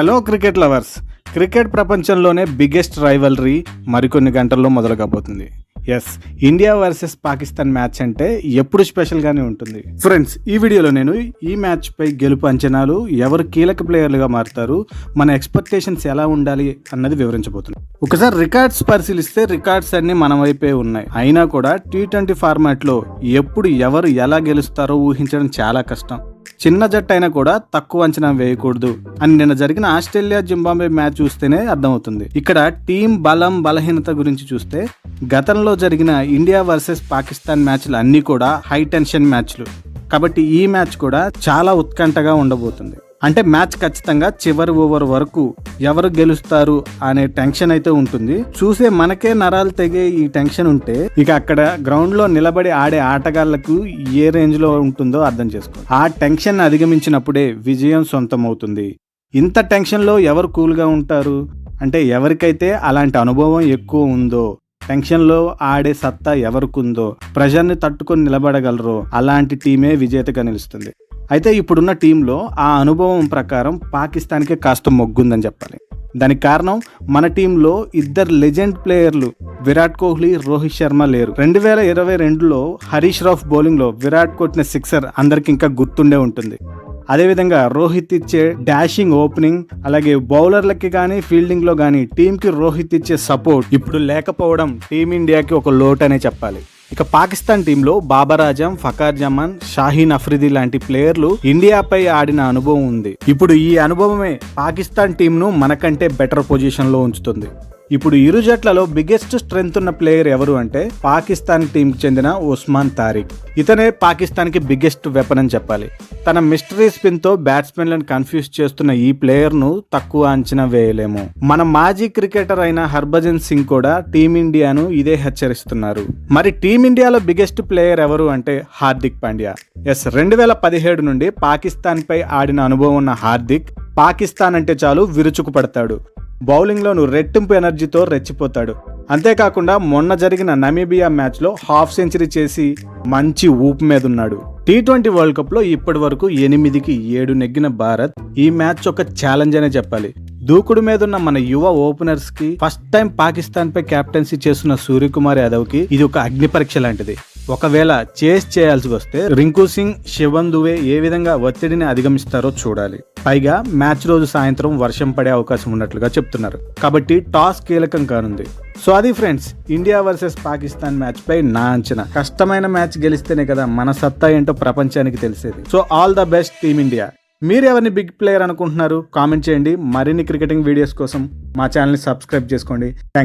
Hello cricket lovers cricket ప్రపంచంలోనే biggest rivalry మరికొన్ని గంటల్లో మొదలు కాబోతుంది yes India versus Pakistan match అంటే ఎప్పుడు స్పెషల్గానే ఉంటుంది. ఫ్రెండ్స్ ఈ వీడియోలో నేను ఈ మ్యాచ్పై గెలుపు అంచనాలు ఎవరు కీలక ప్లేయర్లుగా మారుతారు మన ఎక్స్పెక్టేషన్స్ ఎలా ఉండాలి అన్నది వివరించబోతున్నాను ఒకసారి రికార్డ్స్ పరిశీలిస్తే రికార్డ్స్ అన్ని మన వైపే ఉన్నాయి. అయినా కూడా టీ ట్వంటీ ఫార్మాట్లో ఎప్పుడు ఎవరు ఎలా గెలుస్తారో ఊహించడం చాలా కష్టం. చిన్న జట్టు అయినా కూడా తక్కువ అంచనా వేయకూడదు అని నిన్న జరిగిన ఆస్ట్రేలియా జింబాబే మ్యాచ్ చూస్తేనే అర్థమవుతుంది. ఇక్కడ టీం బలం బలహీనత గురించి చూస్తే గతంలో జరిగిన ఇండియా వర్సెస్ పాకిస్తాన్ మ్యాచ్లు అన్నీ కూడా హై టెన్షన్ మ్యాచ్లు. కాబట్టి ఈ మ్యాచ్ కూడా చాలా ఉత్కంఠగా ఉండబోతుంది. అంటే మ్యాచ్ ఖచ్చితంగా చివరి ఓవర్ వరకు ఎవరు గెలుస్తారు అనే టెన్షన్ అయితే ఉంటుంది. చూసే మనకే నరాలు తెగే ఈ టెన్షన్ ఉంటే ఇక అక్కడ గ్రౌండ్లో నిలబడి ఆడే ఆటగాళ్ళకు ఏ రేంజ్లో ఉంటుందో అర్థం చేసుకో ఆ టెన్షన్ అధిగమించినప్పుడే విజయం సొంతం అవుతుంది ఇంత టెన్షన్లో ఎవరు కూల్గా ఉంటారు? అంటే ఎవరికైతే అలాంటి అనుభవం ఎక్కువ ఉందో టెన్షన్లో ఆడే సత్తా ఎవరికుందో ప్రెషర్ని తట్టుకొని నిలబడగలరో అలాంటి టీమే విజేతగా నిలుస్తుంది. అయితే ఇప్పుడున్న టీంలో ఆ అనుభవం ప్రకారం పాకిస్తాన్కే కాస్త మొగ్గుందని చెప్పాలి. దానికి కారణం మన టీంలో ఇద్దరు లెజెండ్ ప్లేయర్లు విరాట్ కోహ్లీ రోహిత్ శర్మ లేరు. రెండు వేల ఇరవై రెండులో హరీష్ రాఫ్ బౌలింగ్లో విరాట్ కొట్టిన సిక్సర్ అందరికి ఇంకా గుర్తుండే ఉంటుంది. అదేవిధంగా రోహిత్ ఇచ్చే డాషింగ్ ఓపెనింగ్ అలాగే బౌలర్లకి కానీ ఫీల్డింగ్లో కానీ టీంకి రోహిత్ ఇచ్చే సపోర్ట్ ఇప్పుడు లేకపోవడం టీమిండియాకి ఒక లోటనే అనే చెప్పాలి. ఇక పాకిస్తాన్ టీంలో బాబర్ ఆజం ఫకార్ జమాన్ షాహీన్ అఫ్రిది లాంటి ప్లేయర్లు ఇండియాపై ఆడిన అనుభవం ఉంది. ఇప్పుడు ఈ అనుభవమే పాకిస్తాన్ టీంను మనకంటే బెటర్ పొజిషన్లో ఉంచుతుంది. ఇప్పుడు ఇరు జట్లలో బిగ్గెస్ట్ స్ట్రెంగ్త్ ఉన్న ప్లేయర్ ఎవరు అంటే పాకిస్తాన్ టీంకి చెందిన ఉస్మాన్ తారిక్. ఇతనే పాకిస్తాన్కి బిగ్గెస్ట్ వెపన్ అని చెప్పాలి. తన మిస్టరీ స్పిన్తో బ్యాట్స్మెన్లను కన్ఫ్యూజ్ చేస్తున్న ఈ ప్లేయర్ను తక్కువ అంచనా వేయలేము. మన మాజీ క్రికెటర్ అయిన హర్భజన్ సింగ్ కూడా టీమిండియాను ఇదే హెచ్చరిస్తున్నారు. మరి టీమిండియాలో బిగ్గెస్ట్ ప్లేయర్ ఎవరు అంటే హార్దిక్ పాండ్యా? ఎస్ రెండు వేల పదిహేడు నుండి పాకిస్తాన్పై ఆడిన అనుభవం ఉన్న హార్దిక్ పాకిస్తాన్ అంటే చాలు విరుచుకు పడతాడు బౌలింగ్లోను రెట్టింపు ఎనర్జీతో రెచ్చిపోతాడు. అంతేకాకుండా మొన్న జరిగిన నమీబియా మ్యాచ్లో హాఫ్ సెంచరీ చేసి మంచి ఊపు మీద ఉన్నాడు. టీ ట్వంటీ వరల్డ్ కప్లో ఇప్పటి వరకు ఎనిమిదికి ఏడు నెగ్గిన భారత్ ఈ మ్యాచ్ ఒక ఛాలెంజ్ అనే చెప్పాలి. దూకుడు మీద ఉన్న మన యువ ఓపెనర్స్కి ఫస్ట్ టైం పాకిస్తాన్ పై కెప్టెన్సీ చేస్తున్న సూర్యకుమార్ యాదవ్కి ఇది ఒక అగ్ని పరీక్ష లాంటిది. ఒకవేళ చేస్ చేయాల్సి వస్తే రింకు సింగ్ శివన్ దువే ఏ విధంగా ఒత్తిడిని అధిగమిస్తారో చూడాలి. పైగా మ్యాచ్ రోజు సాయంత్రం వర్షం పడే అవకాశం ఉన్నట్లుగా చెప్తున్నారు. కాబట్టి టాస్ కీలకం కానుంది. సో అది friends India versus Pakistan match పై నా అంచనా. కష్టమైన మ్యాచ్ గెలిస్తేనే కదా మన సత్తా ఏంటో ప్రపంచానికి తెలిసేది. So all the best team India. మీరు ఎవరిని బిగ్ ప్లేయర్ అనుకుంటున్నారు? కామెంట్ చేయండి. మరిన్ని క్రికెటింగ్ వీడియోస్ కోసం మా ఛానల్ని సబ్స్క్రైబ్ చేసుకోండి. థ్యాంక్